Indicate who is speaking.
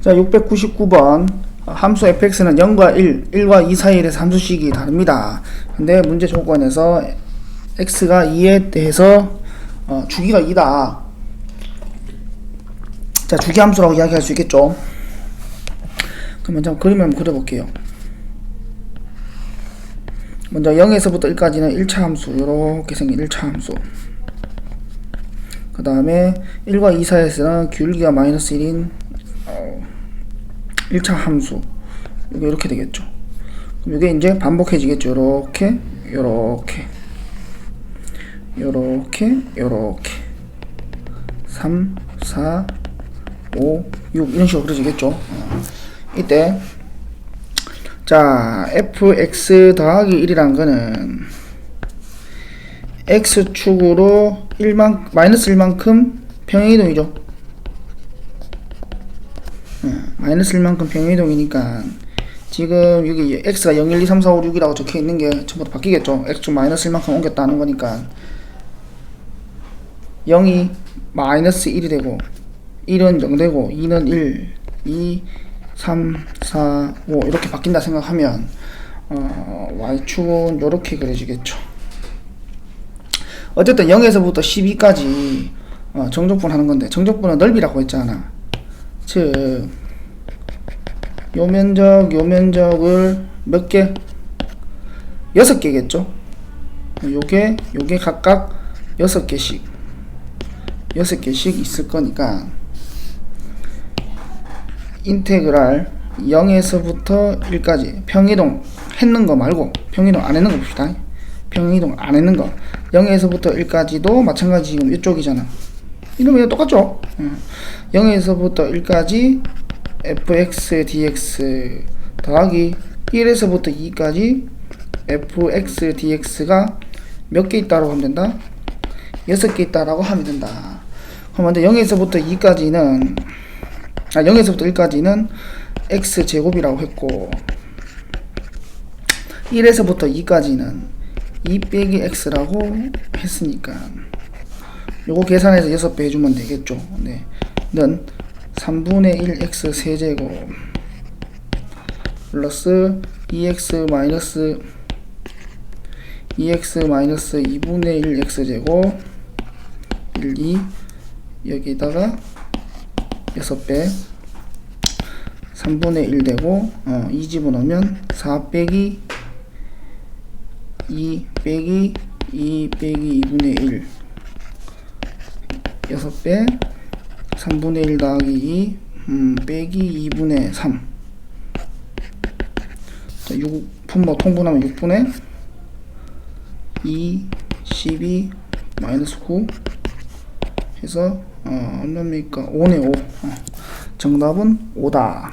Speaker 1: 자, 699번. 함수 fx는 0과 1, 1과 2 사이에서 함수식이 다릅니다. 근데 문제 조건에서 x가 2에 대해서 어, 주기가 2다. 자, 주기 함수라고 이야기할 수 있겠죠. 그러면 좀 그림을 한번 그려볼게요. 먼저 0에서부터 1까지는 1차 함수, 이렇게 생긴 1차 함수. 그 다음에 1과 2 사이에서는 기울기가 마이너스 1인 1차 함수. 이렇게 되겠죠. 이게 이제 반복해지겠죠. 요렇게 요렇게 요렇게 요렇게. 3 4 5 6 이런 식으로 그려지겠죠. 어. 이때 자 fx 더하기 1이란 거는 x축으로 1만 마이너스 1만큼 평행이동이죠 마이너스 1만큼 평행이동이니까 지금 여기 x가 0, 1, 2, 3, 4, 5, 6이라고 적혀 있는 게 전부 다 바뀌겠죠. x축 마이너스 1만큼 옮겼다는 거니까 0이 마이너스 1이 되고 1은 0 되고 2는 1 2 3 4 5 이렇게 바뀐다 생각하면 어, y축은 이렇게 그려지겠죠. 어쨌든 0에서부터 12까지 어, 정적분 하는 건데 정적분은 넓이라고 했잖아. 즉, 요 면적, 요 면적을 몇 개? 여섯 개겠죠? 요게, 요게 각각 여섯 개씩, 여섯 개씩 있을 거니까, 인테그랄 0에서부터 1까지 평이동 했는 거 말고, 평이동 안 했는 거 봅시다. 평이동 안 했는 거. 0에서부터 1까지도 마찬가지 지금 이쪽이잖아. 이러면 똑같죠? 응. 0에서부터 1까지 fx dx 더하기 1에서부터 2까지 fx dx가 몇 개 있다고 하면 된다? 6개 있다라고 하면 된다. 그러면 0에서부터 2까지는 아 0에서부터 1까지는 x 제곱이라고 했고 1에서부터 2까지는 2 빼기 x라고 했으니까 요거 계산해서 6배 해주면 되겠죠. 네. 는 3분의 1 x 세제곱 플러스 2x 마이너스 2x 마이너스 2분의 1 x 제곱 1, 2 여기다가 6배 3분의 1 되고 어, 2 집어넣으면 4 빼기 2 빼기 2 빼기 2분의 1 6배 3분의 1 더하기 2 음, 빼기 2분의 3 자, 6 분모 통분하면 6분의 2 12 마이너스 9 해서 어, 얼마입니까? 5네 5 어, 정답은 5다